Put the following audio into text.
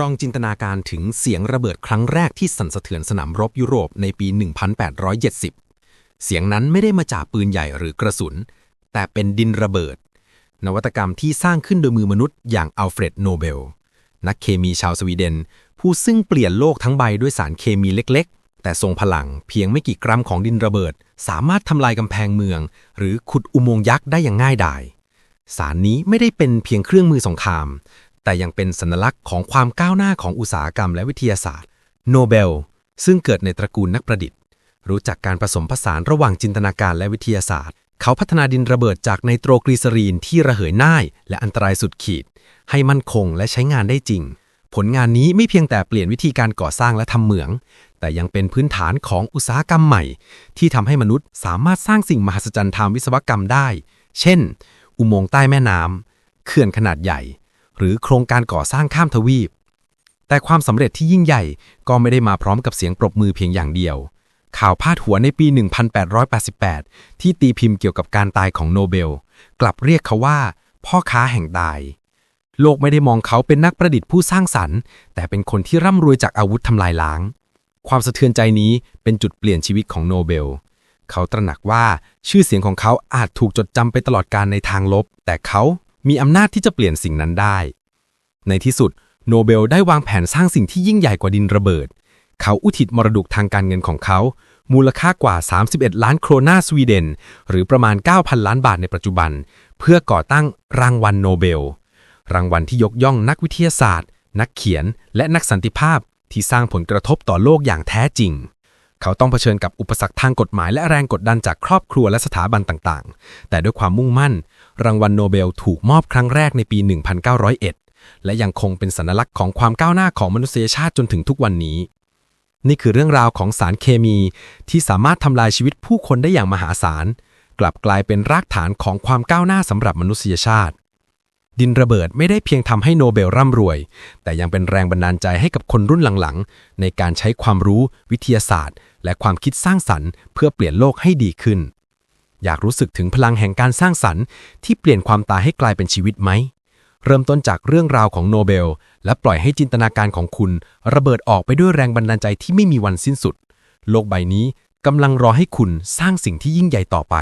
ลองจินตนาการถึงเสียงระเบิดครั้งแรกที่สั่นสะเทือนสนามรบยุโรปในปี 1870 เสียงนั้นไม่ได้มาจากปืนใหญ่หรือกระสุน แต่เป็นดินระเบิด นวัตกรรมที่สร้างขึ้นโดยมือมนุษย์อย่างอัลเฟรดโนเบล นักเคมีชาวสวีเดน ผู้ซึ่งเปลี่ยนโลกทั้งใบด้วยสารเคมีเล็ก ๆ แต่ทรงพลังเพียงไม่กี่กรัมของดินระเบิด สามารถทำลายกำแพงเมือง หรือขุดอุโมงค์ยักษ์ได้อย่างง่ายดายสารนี้ไม่ได้เป็นเพียงเครื่องมือสงคราม แต่ยังเป็นสัญลักษณ์ของความก้าวหน้าของอุตสาหกรรมและวิทยาศาสตร์ โนเบล ซึ่งเกิดในตระกูลนักประดิษฐ์ รู้จักการผสมผสานระหว่างจินตนาการและวิทยาศาสตร์ เขาพัฒนาดินระเบิดจากไนโตรกลีเซอรีนที่ระเหยง่าย และอันตรายสุดขีด ให้มั่นคงและใช้งานได้จริง ผลงานนี้ไม่เพียงแต่เปลี่ยนวิธีการก่อสร้างและทำเหมือง แต่ยังเป็นพื้นฐานของอุตสาหกรรมใหม่ ที่ทำให้มนุษย์สามารถสร้างสิ่งมหัศจรรย์ทางวิศวกรรมได้ เช่น อุโมงค์ใต้แม่น้ำเขื่อนขนาดใหญ่ หรือโครงการก่อสร้างข้ามทวีป แต่ความสำเร็จที่ยิ่งใหญ่ก็ไม่ได้มาพร้อมกับเสียงปรบมือเพียงอย่างเดียว ข่าวพาดหัวในปี 1888 ที่ตีพิมพ์เกี่ยวกับการตายของโนเบล กลับเรียกเขาว่า พ่อค้าแห่งตาย โลกไม่ได้มองเขาเป็นนักประดิษฐ์ผู้สร้างสรรค์ แต่เป็นคนที่ร่ำรวยจากอาวุธทำลายล้าง ความสะเทือนใจนี้เป็นจุดเปลี่ยนชีวิตของโนเบลเขาตระหนักว่าชื่อเสียงของเขาอาจถูกจดจำไปตลอดการในทางลบ แต่เขา มีอำนาจที่จะเปลี่ยนสิ่งนั้นได้ ในที่สุด โนเบลได้วางแผนสร้างสิ่งที่ยิ่งใหญ่กว่าดินระเบิด เขาอุทิศมรดกทางการเงินของเขา มูลค่ากว่า 31 ล้านโครนาสวีเดน หรือประมาณ 9,000 ล้านบาทในปัจจุบัน เพื่อก่อตั้งรางวัลโนเบล รางวัลที่ยกย่องนักวิทยาศาสตร์ นักเขียน และนักสันติภาพที่สร้างผลกระทบต่อโลกอย่างแท้จริง เขาต้องเผชิญกับอุปสรรคทางกฎหมายและแรงกดดันจากครอบครัวและสถาบันต่างๆ แต่ด้วยความมุ่งมั่น รางวัลโนเบลถูกมอบครั้งแรกในปี 1901 และยังคงเป็นสัญลักษณ์ของความก้าวหน้าของมนุษยชาติจนถึงทุกวันนี้ นี่คือเรื่องราวของสารเคมีที่สามารถทำลายชีวิตผู้คนได้อย่างมหาศาล กลับกลายเป็นรากฐานของความก้าวหน้าสำหรับมนุษยชาติ ดินระเบิดไม่ได้เพียงทำให้โนเบลร่ำรวย แต่ยังเป็นแรงบันดาลใจให้กับคนรุ่นหลังๆ ในการใช้ความรู้ วิทยาศาสตร์ และความคิดสร้างสรรค์ เพื่อเปลี่ยนโลกให้ดีขึ้น อยากรู้สึกถึงพลังแห่งการสร้างสรรค์ ที่เปลี่ยนความตายให้กลายเป็นชีวิตไหม เริ่มต้นจากเรื่องราวของโนเบล และปล่อยให้จินตนาการของคุณ ระเบิดออกไปด้วยแรงบันดาลใจที่ไม่มีวันสิ้นสุด โลกใบนี้กำลังรอให้คุณสร้างสิ่งที่ยิ่งใหญ่ต่อไป